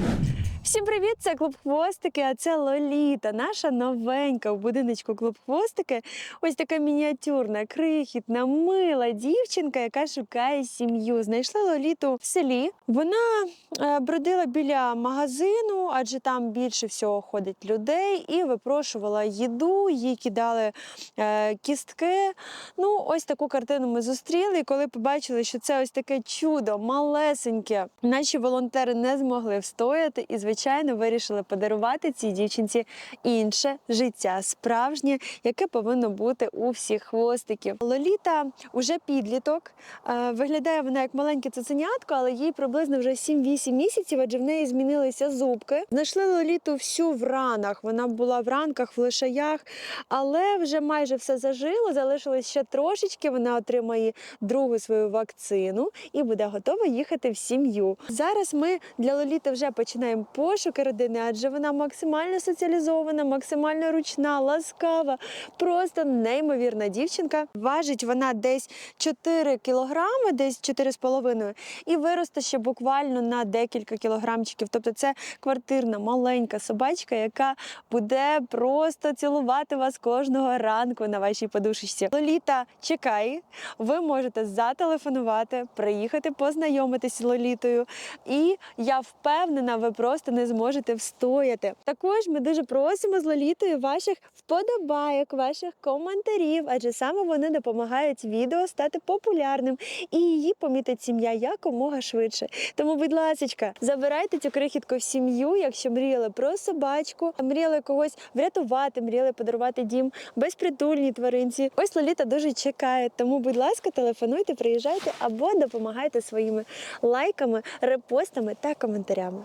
Yeah. Всім привіт! Це клуб хвостики, а це Лоліта, наша новенька в будиночку клуб хвостики. Ось така мініатюрна, крихітна, мила дівчинка, яка шукає сім'ю. Знайшла Лоліту в селі. Вона е, бродила біля магазину, адже там більше всього ходить людей, і випрошувала їду, їй кидали е, кістки. Ну, ось таку картину ми зустріли. І коли побачили, що це ось таке чудо, малесеньке, наші волонтери не змогли встояти і, звичайно, вирішили подарувати цій дівчинці інше життя, справжнє, яке повинно бути у всіх хвостиків. Лоліта уже підліток. Е, Виглядає вона як маленьке цуценятко, але їй приблизно вже 7-8 місяців, адже в неї змінилися зубки. Знайшли Лоліту всю в ранах. Вона була в ранках, в лишаях, але вже майже все зажило. Залишилось ще трошечки. Вона отримає другу свою вакцину і буде готова їхати в сім'ю. Зараз ми для Лоліти вже починаємо пошуки родини, адже вона максимально соціалізована, максимально ручна, ласкава, просто неймовірна дівчинка. Важить вона десь 4 кілограми, десь 4,5, і виросте ще буквально на декілька кілограмчиків. Тобто це квартирна маленька собачка, яка буде просто цілувати вас кожного ранку на вашій подушечці. Лоліта чекає. Ви можете зателефонувати, приїхати познайомитись з Лолітою. І я впевнена, ви просто не зможете встояти. Також ми дуже просимо з Лолітою ваших вподобайок, ваших коментарів, адже саме вони допомагають відео стати популярним і її помітить сім'я якомога швидше. Тому, будь ласка, забирайте цю крихітку в сім'ю, якщо мріяли про собачку, мріяли когось врятувати, мріяли подарувати дім безпритульній тваринці. Ось Лоліта дуже чекає. Тому, будь ласка, телефонуйте, приїжджайте або допомагайте своїми лайками, репостами та коментарями.